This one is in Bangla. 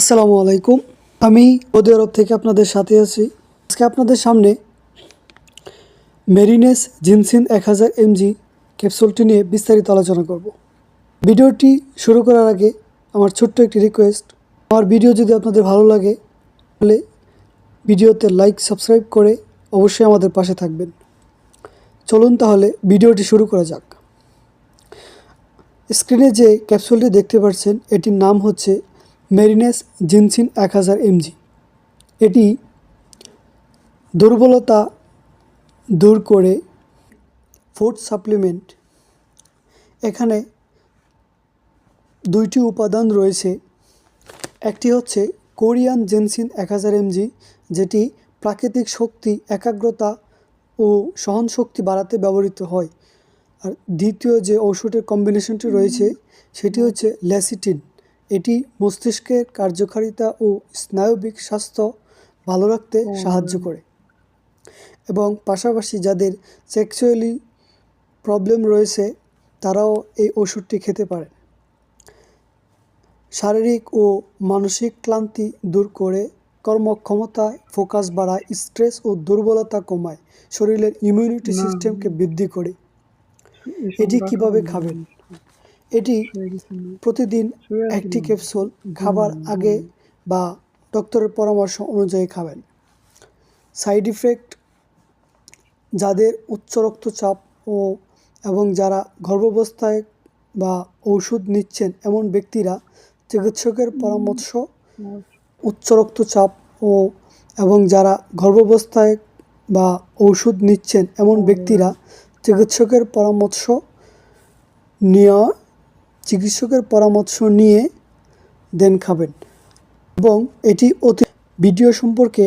আসসালামু আলাইকুম। আমি সৌদি আরব থেকে আপনাদের সাথে আছি। আজকে আপনাদের সামনে মেরিনেস জিনসিন এক হাজার এমজি ক্যাপসুলটি নিয়ে বিস্তারিত আলোচনা করব। ভিডিওটি শুরু করার আগে আমার ছোট্ট একটি রিকোয়েস্ট আমার ভিডিও যদি আপনাদের ভালো লাগে, তাহলে ভিডিওতে লাইক সাবস্ক্রাইব করে অবশ্যই আমাদের পাশে থাকবেন। চলুন তাহলে ভিডিওটি শুরু করা যাক। স্ক্রিনে যে ক্যাপসুলটি দেখতে পাচ্ছেন, এটির নাম হচ্ছে মেরিনেস জিনসিন এক হাজার এমজি। এটি দুর্বলতা দূর করে ফুড সাপ্লিমেন্ট। এখানে দুইটি উপাদান রয়েছে। একটি হচ্ছে কোরিয়ান জেনসিন এক হাজার এমজি, যেটি প্রাকৃতিক শক্তি, একাগ্রতা ও সহনশক্তি বাড়াতে ব্যবহৃত হয়। আর দ্বিতীয় যে ঔষধের কম্বিনেশনটি রয়েছে, সেটি হচ্ছে ল্যাসিটিন এটি মস্তিষ্কের কার্যকারিতা ও স্নায়বিক স্বাস্থ্য ভালো রাখতে সাহায্য করে। এবং পাশাপাশি যাদের সেক্সুয়ালি প্রবলেম রয়েছে তারাও এই ওষুধটি খেতে পারে। শারীরিক ও মানসিক ক্লান্তি দূর করে কর্মক্ষমতায় ফোকাস বাড়ায় স্ট্রেস ও দুর্বলতা কমায় শরীরের ইমিউনিটি সিস্টেমকে বৃদ্ধি করে। এটি কীভাবে খাবেন? এটি প্রতিদিন একটি ক্যাপসুল খাবার আগে বা ডক্টরের পরামর্শ অনুযায়ী খাবেন। সাইড ইফেক্ট যাদের উচ্চ রক্তচাপ ও এবং যারা গর্ভাবস্থায় বা ওষুধ নিচ্ছেন এমন ব্যক্তিরা চিকিৎসকের পরামর্শ উচ্চ রক্তচাপ ও এবং যারা গর্ভাবস্থায় বা ঔষধ নিচ্ছেন এমন ব্যক্তিরা চিকিৎসকের পরামর্শ নেওয়া চিকিৎসকের পরামর্শ নিয়ে দেন খাবেন এবং এটি অতি ভিডিও সম্পর্কে